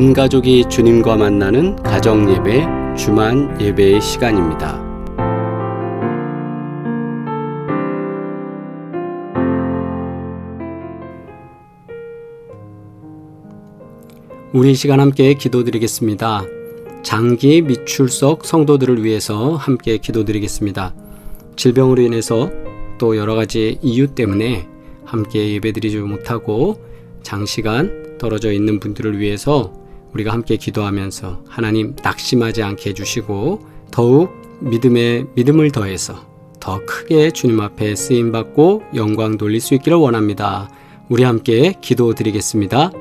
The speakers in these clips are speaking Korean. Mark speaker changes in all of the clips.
Speaker 1: 온 가족이 주님과 만나는 가정 예배, 주만 예배의 시간입니다. 우리 이 시간 함께 기도드리겠습니다. 장기 미출석 성도들을 위해서 함께 기도드리겠습니다. 질병으로 인해서 또 여러 가지 이유 때문에 함께 예배드리지 못하고 장시간 떨어져 있는 분들을 위해서 우리가 함께 기도하면서 하나님 낙심하지 않게 해주시고 더욱 믿음에 믿음을 더해서 더 크게 주님 앞에 쓰임 받고 영광 돌릴 수 있기를 원합니다. 우리 함께 기도 드리겠습니다.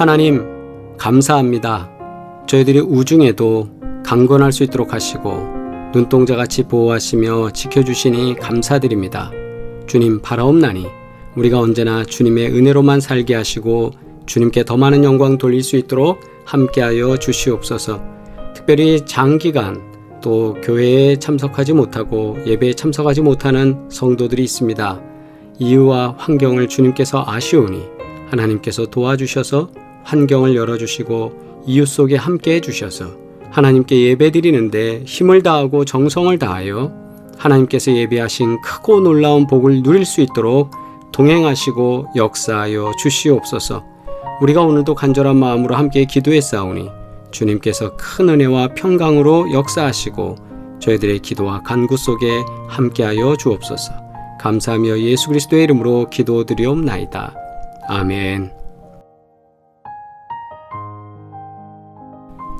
Speaker 1: 하나님, 감사합니다. 저희들이 우중에도 강건할 수 있도록 하시고 눈동자 같이 보호하시며 지켜주시니 감사드립니다. 주님 바라옵나니 우리가 언제나 주님의 은혜로만 살게 하시고 주님께 더 많은 영광 돌릴 수 있도록 함께하여 주시옵소서. 특별히 장기간 또 교회에 참석하지 못하고 예배에 참석하지 못하는 성도들이 있습니다. 이유와 환경을 주님께서 아시오니 하나님께서 도와주셔서 환경을 열어주시고 이웃 속에 함께 해주셔서 하나님께 예배드리는데 힘을 다하고 정성을 다하여 하나님께서 예배하신 크고 놀라운 복을 누릴 수 있도록 동행하시고 역사하여 주시옵소서. 우리가 오늘도 간절한 마음으로 함께 기도했사오니 주님께서 큰 은혜와 평강으로 역사하시고 저희들의 기도와 간구 속에 함께하여 주옵소서. 감사하며 예수 그리스도의 이름으로 기도드리옵나이다. 아멘.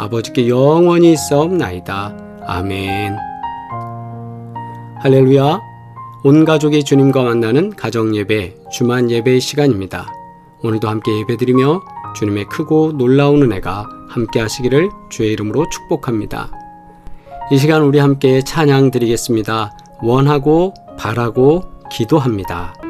Speaker 1: 아버지께 영원히 있사옵나이다. 아멘. 할렐루야. 온 가족이 주님과 만나는 가정 예배, 주만 예배의 시간입니다. 오늘도 함께 예배드리며 주님의 크고 놀라운 은혜가 함께 하시기를 주의 이름으로 축복합니다. 이 시간 우리 함께 찬양 드리겠습니다. 원하고 바라고 기도합니다.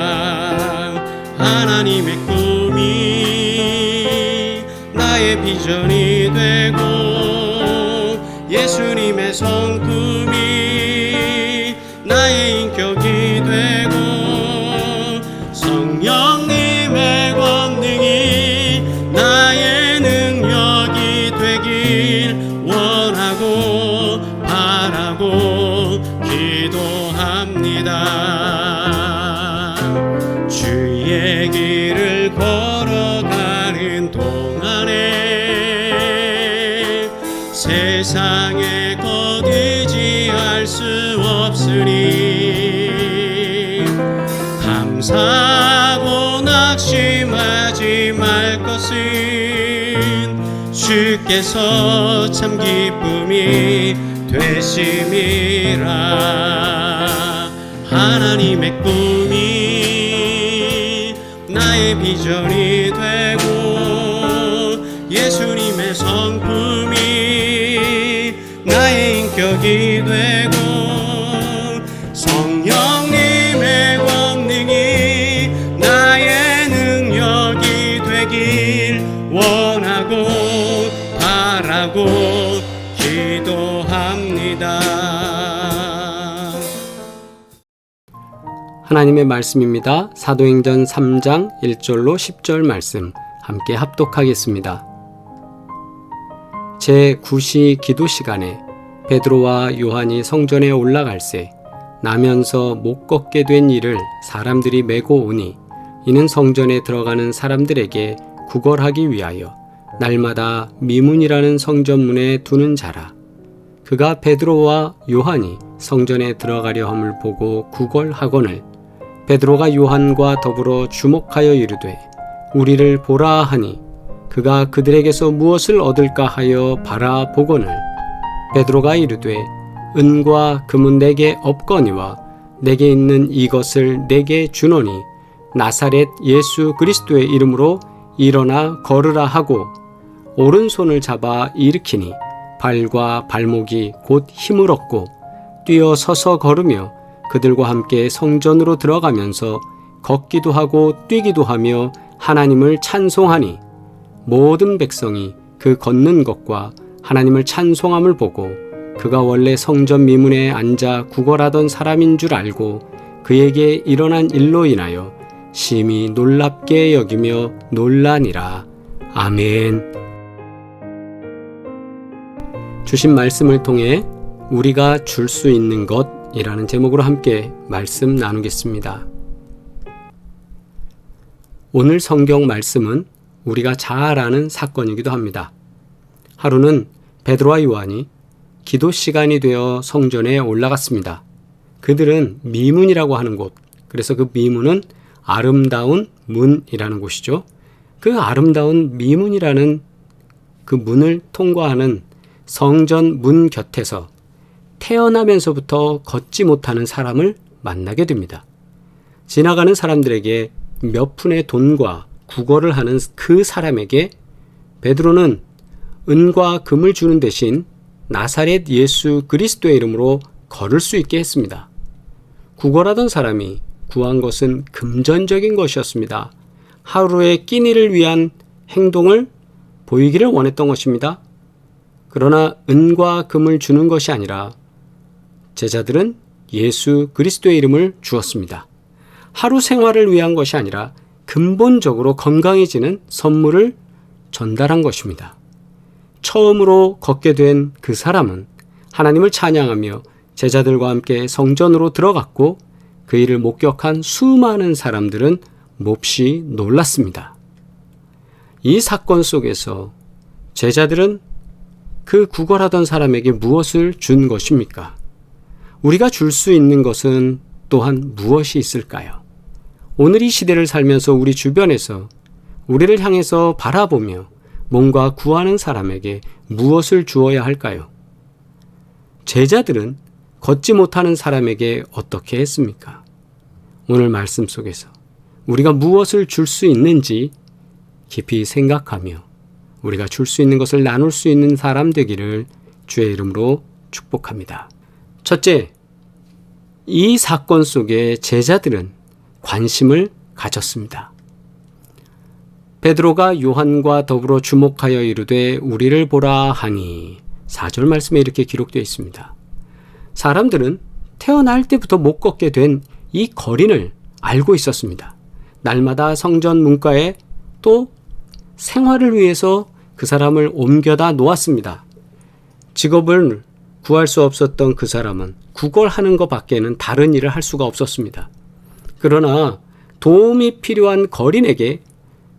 Speaker 1: 비전이 되고 예수님의 성품 세상에 거두지할 수 없으니 감사하고 낙심하지 말 것은 주께서 참 기쁨이 되심이라. 하나님의 꿈이 나의 비전이 되고 예수님의 성 인격이 되고 성령님의 권능이 나의 능력이 되길 원하고 바라고 기도합니다. 하나님의 말씀입니다. 사도행전 3장 1절로 10절 말씀 함께 합독하겠습니다. 제 9시 기도 시간에 베드로와 요한이 성전에 올라갈새 나면서 못 걷게 된 이를 사람들이 메고 오니 이는 성전에 들어가는 사람들에게 구걸하기 위하여 날마다 미문이라는 성전문에 두는 자라. 그가 베드로와 요한이 성전에 들어가려 함을 보고 구걸하거늘 베드로가 요한과 더불어 주목하여 이르되 우리를 보라 하니 그가 그들에게서 무엇을 얻을까 하여 바라보거늘 베드로가 이르되 은과 금은 내게 없거니와 내게 있는 이것을 내게 주노니 나사렛 예수 그리스도의 이름으로 일어나 걸으라 하고 오른손을 잡아 일으키니 발과 발목이 곧 힘을 얻고 뛰어 서서 걸으며 그들과 함께 성전으로 들어가면서 걷기도 하고 뛰기도 하며 하나님을 찬송하니 모든 백성이 그 걷는 것과 하나님을 찬송함을 보고 그가 원래 성전 미문에 앉아 구걸하던 사람인 줄 알고 그에게 일어난 일로 인하여 심히 놀랍게 여기며 놀라니라. 아멘. 주신 말씀을 통해 우리가 줄 수 있는 것이라는 제목으로 함께 말씀 나누겠습니다. 오늘 성경 말씀은 우리가 잘 아는 사건이기도 합니다. 하루는 베드로와 요한이 기도 시간이 되어 성전에 올라갔습니다. 그들은 미문이라고 하는 곳, 그래서 그 미문은 아름다운 문이라는 곳이죠. 그 아름다운 미문이라는 그 문을 통과하는 성전 문 곁에서 태어나면서부터 걷지 못하는 사람을 만나게 됩니다. 지나가는 사람들에게 몇 푼의 돈과 구걸을 하는 그 사람에게 베드로는 은과 금을 주는 대신 나사렛 예수 그리스도의 이름으로 걸을 수 있게 했습니다. 구걸하던 사람이 구한 것은 금전적인 것이었습니다. 하루의 끼니를 위한 행동을 보이기를 원했던 것입니다. 그러나 은과 금을 주는 것이 아니라 제자들은 예수 그리스도의 이름을 주었습니다. 하루 생활을 위한 것이 아니라 근본적으로 건강해지는 선물을 전달한 것입니다. 처음으로 걷게 된 그 사람은 하나님을 찬양하며 제자들과 함께 성전으로 들어갔고 그 일을 목격한 수많은 사람들은 몹시 놀랐습니다. 이 사건 속에서 제자들은 그 구걸하던 사람에게 무엇을 준 것입니까? 우리가 줄 수 있는 것은 또한 무엇이 있을까요? 오늘 이 시대를 살면서 우리 주변에서 우리를 향해서 바라보며 뭔가 구하는 사람에게 무엇을 주어야 할까요? 제자들은 걷지 못하는 사람에게 어떻게 했습니까? 오늘 말씀 속에서 우리가 무엇을 줄 수 있는지 깊이 생각하며 우리가 줄 수 있는 것을 나눌 수 있는 사람 되기를 주의 이름으로 축복합니다. 첫째, 이 사건 속에 제자들은 관심을 가졌습니다. 베드로가 요한과 더불어 주목하여 이르되 우리를 보라 하니 4절 말씀에 이렇게 기록되어 있습니다. 사람들은 태어날 때부터 못 걷게 된 이 거린을 알고 있었습니다. 날마다 성전 문가에 또 생활을 위해서 그 사람을 옮겨다 놓았습니다. 직업을 구할 수 없었던 그 사람은 구걸하는 것 밖에는 다른 일을 할 수가 없었습니다. 그러나 도움이 필요한 거린에게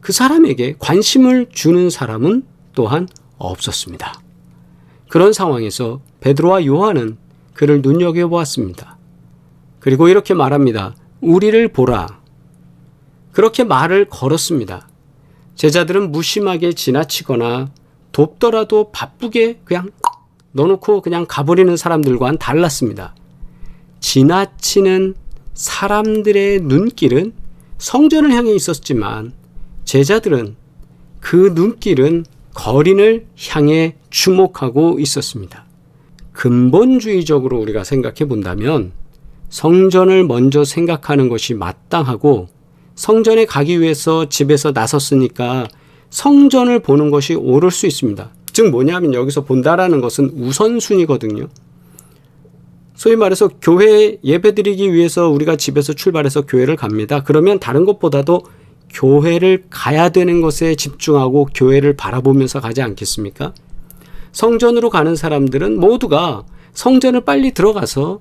Speaker 1: 그 사람에게 관심을 주는 사람은 또한 없었습니다. 그런 상황에서 베드로와 요한은 그를 눈여겨 보았습니다. 그리고 이렇게 말합니다. 우리를 보라. 그렇게 말을 걸었습니다. 제자들은 무심하게 지나치거나 돕더라도 바쁘게 그냥 넣어놓고 그냥 가버리는 사람들과는 달랐습니다. 지나치는 사람들의 눈길은 성전을 향해 있었지만 제자들은 그 눈길은 거린을 향해 주목하고 있었습니다. 근본주의적으로 우리가 생각해 본다면 성전을 먼저 생각하는 것이 마땅하고 성전에 가기 위해서 집에서 나섰으니까 성전을 보는 것이 옳을 수 있습니다. 즉 뭐냐면 여기서 본다라는 것은 우선순위거든요. 소위 말해서 교회 예배드리기 위해서 우리가 집에서 출발해서 교회를 갑니다. 그러면 다른 것보다도 교회를 가야 되는 것에 집중하고 교회를 바라보면서 가지 않겠습니까? 성전으로 가는 사람들은 모두가 성전을 빨리 들어가서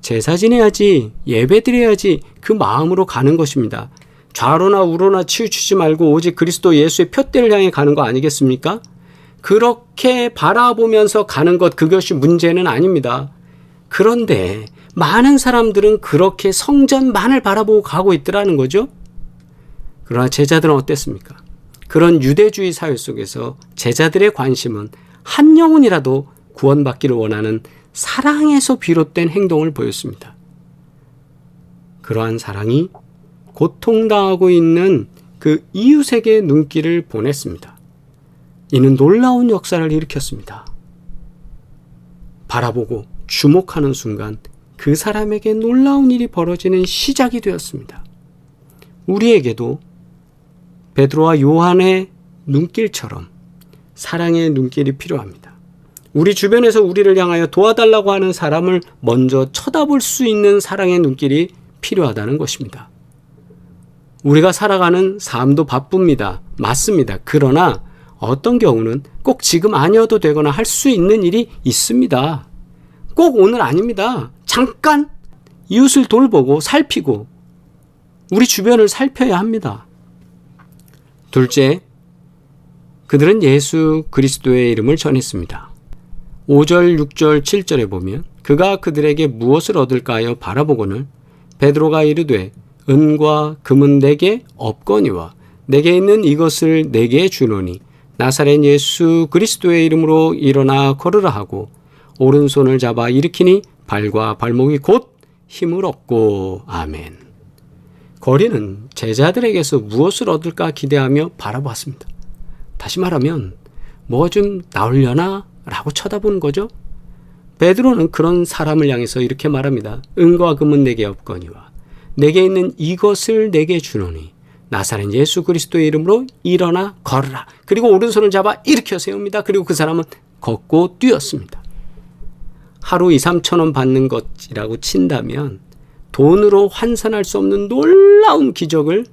Speaker 1: 제사 지내야지, 예배 드려야지 그 마음으로 가는 것입니다. 좌로나 우로나 치우치지 말고 오직 그리스도 예수의 표대를 향해 가는 거 아니겠습니까? 그렇게 바라보면서 가는 것 그것이 문제는 아닙니다. 그런데 많은 사람들은 그렇게 성전만을 바라보고 가고 있더라는 거죠. 그러나 제자들은 어땠습니까? 그런 유대주의 사회 속에서 제자들의 관심은 한 영혼이라도 구원받기를 원하는 사랑에서 비롯된 행동을 보였습니다. 그러한 사랑이 고통당하고 있는 그 이웃에게 눈길을 보냈습니다. 이는 놀라운 역사를 일으켰습니다. 바라보고 주목하는 순간 그 사람에게 놀라운 일이 벌어지는 시작이 되었습니다. 우리에게도 베드로와 요한의 눈길처럼 사랑의 눈길이 필요합니다. 우리 주변에서 우리를 향하여 도와달라고 하는 사람을 먼저 쳐다볼 수 있는 사랑의 눈길이 필요하다는 것입니다. 우리가 살아가는 삶도 바쁩니다. 맞습니다. 그러나 어떤 경우는 꼭 지금 아니어도 되거나 할 수 있는 일이 있습니다. 꼭 오늘 아닙니다. 잠깐 이웃을 돌보고 살피고 우리 주변을 살펴야 합니다. 둘째, 그들은 예수 그리스도의 이름을 전했습니다. 5절, 6절, 7절에 보면 그가 그들에게 무엇을 얻을까 요 바라보고는 베드로가 이르되 은과 금은 내게 없거니와 내게 있는 이것을 내게 주노니 나사렛 예수 그리스도의 이름으로 일어나 걸으라 하고 오른손을 잡아 일으키니 발과 발목이 곧 힘을 얻고 아멘. 거리는 제자들에게서 무엇을 얻을까 기대하며 바라보았습니다. 다시 말하면 뭐 좀 나오려나? 라고 쳐다보는 거죠. 베드로는 그런 사람을 향해서 이렇게 말합니다. 은과 금은 내게 없거니와 내게 있는 이것을 내게 주노니 나사렛 예수 그리스도의 이름으로 일어나 걸으라. 그리고 오른손을 잡아 일으켜 세웁니다. 그리고 그 사람은 걷고 뛰었습니다. 하루 2, 3천 원 받는 것이라고 친다면 돈으로 환산할 수 없는 놀라운 기적을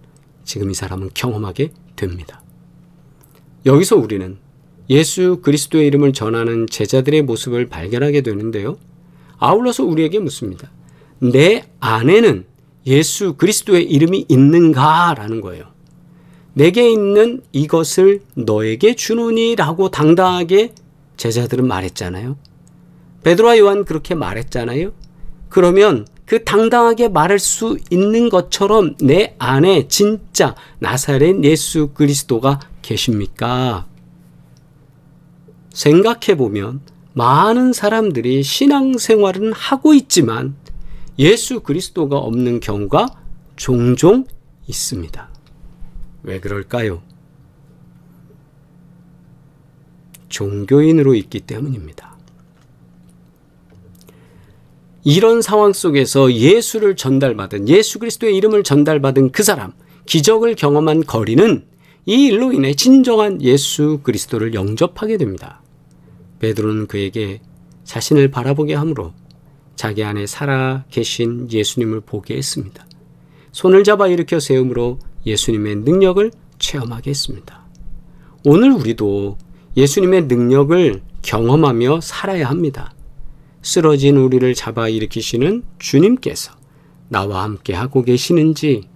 Speaker 1: 지금 이 사람은 경험하게 됩니다. 여기서 우리는 예수 그리스도의 이름을 전하는 제자들의 모습을 발견하게 되는데요. 아울러서 우리에게 묻습니다. 내 안에는 예수 그리스도의 이름이 있는가라는 거예요. 내게 있는 이것을 너에게 주노니라고 당당하게 제자들은 말했잖아요. 베드로와 요한 그렇게 말했잖아요. 그러면 그 당당하게 말할 수 있는 것처럼 내 안에 진짜 나사렛 예수 그리스도가 계십니까? 생각해 보면 많은 사람들이 신앙생활은 하고 있지만 예수 그리스도가 없는 경우가 종종 있습니다. 왜 그럴까요? 종교인으로 있기 때문입니다. 이런 상황 속에서 예수를 전달받은 예수 그리스도의 이름을 전달받은 그 사람, 기적을 경험한 거리는 이 일로 인해 진정한 예수 그리스도를 영접하게 됩니다. 베드로는 그에게 자신을 바라보게 하므로 자기 안에 살아 계신 예수님을 보게 했습니다. 손을 잡아 일으켜 세움으로 예수님의 능력을 체험하게 했습니다. 오늘 우리도 예수님의 능력을 경험하며 살아야 합니다. 쓰러진 우리를 잡아 일으키시는 주님께서 나와 함께 하고 계시는지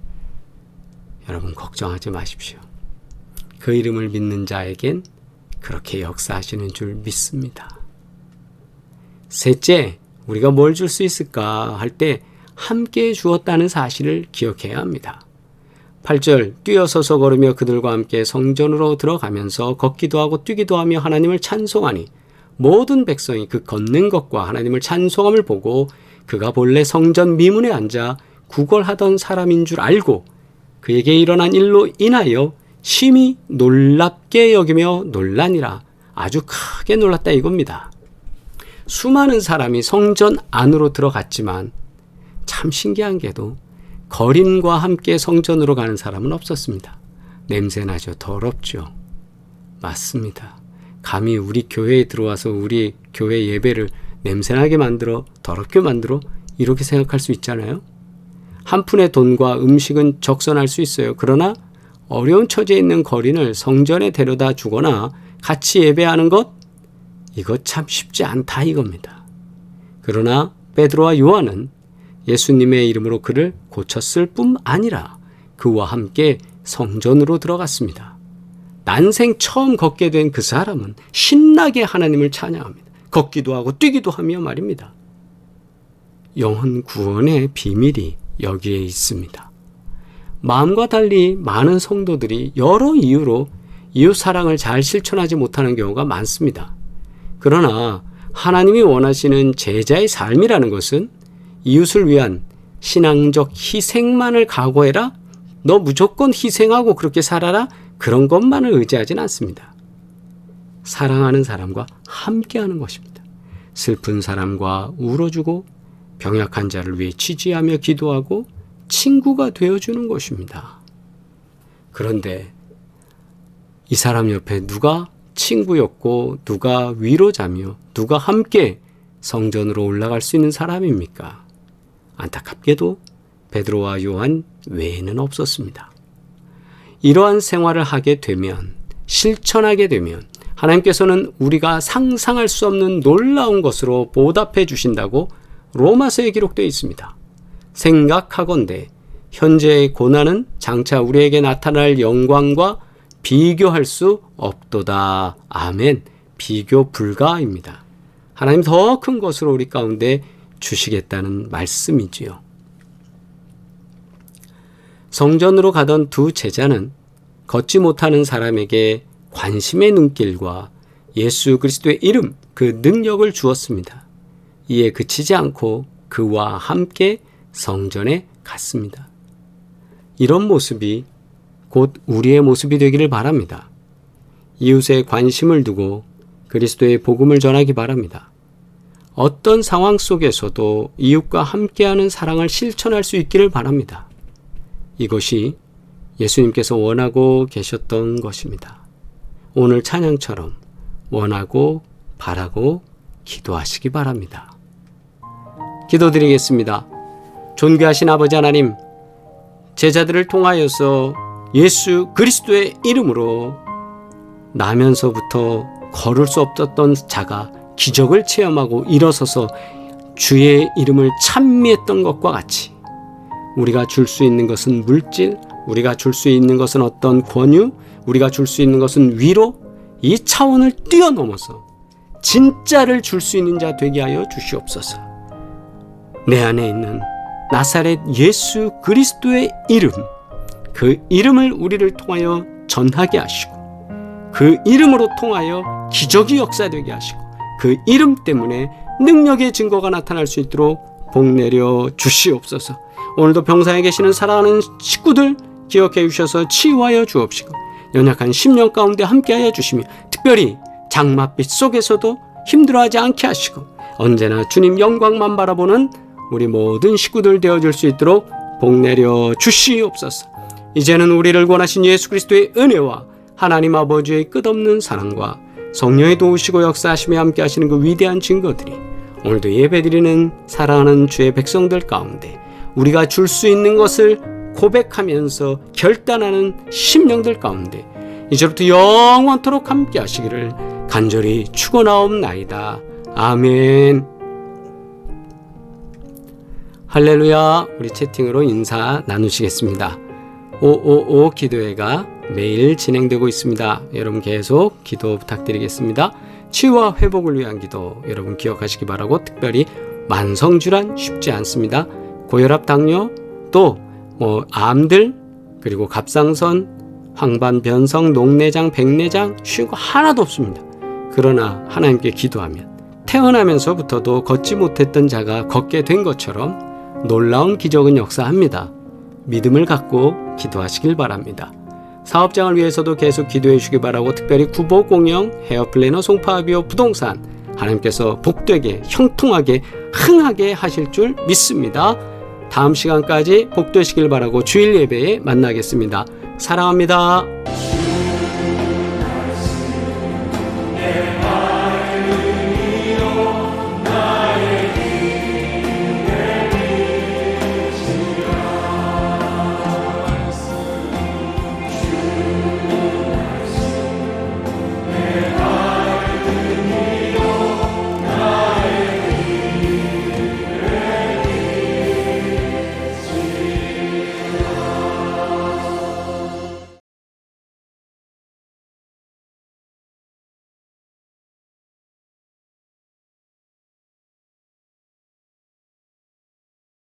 Speaker 1: 여러분 걱정하지 마십시오. 그 이름을 믿는 자에겐 그렇게 역사하시는 줄 믿습니다. 셋째, 우리가 뭘 줄 수 있을까 할 때 함께 주었다는 사실을 기억해야 합니다. 8절 뛰어서서 걸으며 그들과 함께 성전으로 들어가면서 걷기도 하고 뛰기도 하며 하나님을 찬송하니 모든 백성이 그 걷는 것과 하나님을 찬송함을 보고 그가 본래 성전 미문에 앉아 구걸하던 사람인 줄 알고 그에게 일어난 일로 인하여 심히 놀랍게 여기며 놀라니라 아주 크게 놀랐다 이겁니다. 수많은 사람이 성전 안으로 들어갔지만 참 신기한 게도 거린과 함께 성전으로 가는 사람은 없었습니다. 냄새나죠. 더럽죠. 맞습니다. 감히 우리 교회에 들어와서 우리 교회 예배를 냄새나게 만들어 더럽게 만들어 이렇게 생각할 수 있잖아요. 한 푼의 돈과 음식은 적선할 수 있어요. 그러나 어려운 처지에 있는 거린을 성전에 데려다 주거나 같이 예배하는 것 이거 참 쉽지 않다 이겁니다. 그러나 베드로와 요한은 예수님의 이름으로 그를 고쳤을 뿐 아니라 그와 함께 성전으로 들어갔습니다. 난생 처음 걷게 된 그 사람은 신나게 하나님을 찬양합니다. 걷기도 하고 뛰기도 하며 말입니다. 영혼 구원의 비밀이 여기에 있습니다. 마음과 달리 많은 성도들이 여러 이유로 이웃 사랑을 잘 실천하지 못하는 경우가 많습니다. 그러나 하나님이 원하시는 제자의 삶이라는 것은 이웃을 위한 신앙적 희생만을 각오해라? 너 무조건 희생하고 그렇게 살아라? 그런 것만을 의지하진 않습니다. 사랑하는 사람과 함께하는 것입니다. 슬픈 사람과 울어주고 병약한 자를 위해 취지하며 기도하고 친구가 되어주는 것입니다. 그런데 이 사람 옆에 누가 친구였고 누가 위로자며 누가 함께 성전으로 올라갈 수 있는 사람입니까? 안타깝게도 베드로와 요한 외에는 없었습니다. 이러한 생활을 하게 되면 실천하게 되면 하나님께서는 우리가 상상할 수 없는 놀라운 것으로 보답해 주신다고 로마서에 기록되어 있습니다. 생각하건대 현재의 고난은 장차 우리에게 나타날 영광과 비교할 수 없도다. 아멘. 비교 불가입니다. 하나님 더 큰 것으로 우리 가운데 주시겠다는 말씀이지요. 성전으로 가던 두 제자는 걷지 못하는 사람에게 관심의 눈길과 예수 그리스도의 이름, 그 능력을 주었습니다. 이에 그치지 않고 그와 함께 성전에 갔습니다. 이런 모습이 곧 우리의 모습이 되기를 바랍니다. 이웃에 관심을 두고 그리스도의 복음을 전하기 바랍니다. 어떤 상황 속에서도 이웃과 함께하는 사랑을 실천할 수 있기를 바랍니다. 이것이 예수님께서 원하고 계셨던 것입니다. 오늘 찬양처럼 원하고 바라고 기도하시기 바랍니다. 기도드리겠습니다. 존귀하신 아버지 하나님, 제자들을 통하여서 예수 그리스도의 이름으로 나면서부터 걸을 수 없었던 자가 기적을 체험하고 일어서서 주의 이름을 찬미했던 것과 같이 우리가 줄 수 있는 것은 물질, 우리가 줄 수 있는 것은 어떤 권유, 우리가 줄 수 있는 것은 위로, 이 차원을 뛰어넘어서 진짜를 줄 수 있는 자 되게 하여 주시옵소서. 내 안에 있는 나사렛 예수 그리스도의 이름, 그 이름을 우리를 통하여 전하게 하시고, 그 이름으로 통하여 기적이 역사되게 하시고, 그 이름 때문에 능력의 증거가 나타날 수 있도록 복 내려 주시옵소서. 오늘도 병상에 계시는 사랑하는 식구들 기억해 주셔서 치유하여 주옵시고 연약한 심령 가운데 함께하여 주시며 특별히 장맛빛 속에서도 힘들어하지 않게 하시고 언제나 주님 영광만 바라보는 우리 모든 식구들 되어줄 수 있도록 복 내려 주시옵소서. 이제는 우리를 권하신 예수 그리스도의 은혜와 하나님 아버지의 끝없는 사랑과 성령의 도우시고 역사하시며 함께 하시는 그 위대한 증거들이 오늘도 예배드리는 사랑하는 주의 백성들 가운데 우리가 줄 수 있는 것을 고백하면서 결단하는 심령들 가운데 이제부터 영원토록 함께 하시기를 간절히 축원하옵나이다. 아멘. 할렐루야. 우리 채팅으로 인사 나누시겠습니다. 555 기도회가 매일 진행되고 있습니다. 여러분 계속 기도 부탁드리겠습니다. 치유와 회복을 위한 기도 여러분 기억하시기 바라고 특별히 만성질환 쉽지 않습니다. 고혈압, 당뇨, 또 뭐 암들 그리고 갑상선, 황반, 변성, 녹내장, 백내장 쉬운 거 하나도 없습니다. 그러나 하나님께 기도하면 태어나면서부터도 걷지 못했던 자가 걷게 된 것처럼 놀라운 기적은 역사합니다. 믿음을 갖고 기도하시길 바랍니다. 사업장을 위해서도 계속 기도해 주시기 바라고 특별히 구보 공영, 헤어 플래너, 송파비오, 부동산 하나님께서 복되게 형통하게 흥하게 하실 줄 믿습니다. 다음 시간까지 복되시길 바라고 주일 예배에 만나겠습니다. 사랑합니다.